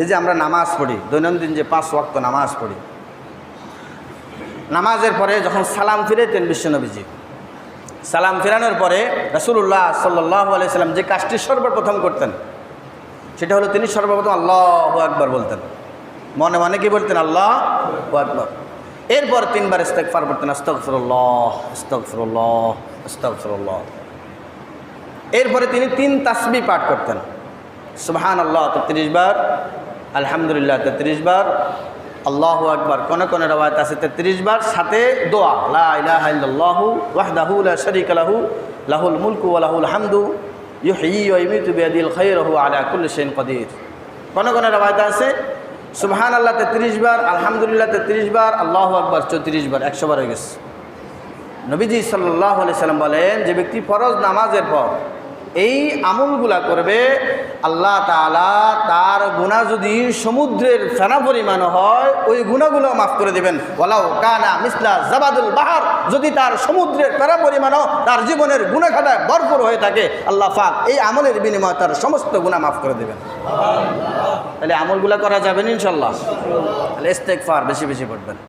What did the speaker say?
এই যে আমরা নামাজ পড়ি, দৈনন্দিন যে পাঁচ ওয়াক্ত নামাজ পড়ি। নামাজের পরে যখন সালাম ফিরেতেন বিশ্বনবীজি সালাম ফেরানোর পরে রাসুল্লাহ সাল্লাহ আলাইসাল্লাম যে কাজটি সর্বপ্রথম করতেন, সেটা হলো তিনি সর্বপ্রথম আল্লাহ আকবর বলতেন। মনে মনে কি বলতেন? আল্লাহ আকবর। এরপর তিনবার ইস্তেকফার করতেন আস্তফরুল্লাহ আস্তফরুল্লাহ আস্তফরুল্লাহ এরপরে তিনি তিন তাসবি পাঠ করতেন। সুবহান আল্লাহ তেত্রিশ বার আলহামদুলিল্লাহ, তেত্রিশ বার। আল্লাহ আকবার, কোন কোন রবায়ত আছে তেত্রিশ বার, সাথে দোয়া। লা ইলাহা ইল্লাল্লাহু ওয়াহদাহু শারীকা লাহু, লাহুল মুলকু ওয়া লাহুল হামদু, ইউহয়ি ওয়া ইউমীতু বিয়াদিল খায়রহু আলা শাইইন কাদির কোন কোন রবায়ত আছে? সুবহান আল্লাহ তেত্রিশ বার, আলহামদুলিল্লাহ, তেত্রিশ বার, আল্লাহু আকবার, চৌত্রিশ বার, একশো বার হয়ে গেছে। নবীজি সাল্লাহ সাল্লাম বলেন, যে ব্যক্তি ফরজ নামাজের পর এই আমলগুলা করবে আল্লাহ তালা তার গুণা যদি সমুদ্রের ফেনা পরিমাণ হয়, ওই গুণাগুলো মাফ করে দেবেন। ওলাও কানা মিসলা জাবাদুল বাহার, যদি তার সমুদ্রের ফেনা পরিমাণও তার জীবনের গুণাখাতায় ভরপুর হয়ে থাকে, আল্লাহ ফাক এই আমলের বিনিময়ে তার সমস্ত গুণা মাফ করে দেবেন। তাহলে আমলগুলা করা যাবেন ইনশাল্লাহ তাহলে ইস্তেকফার বেশি বেশি পড়বেন।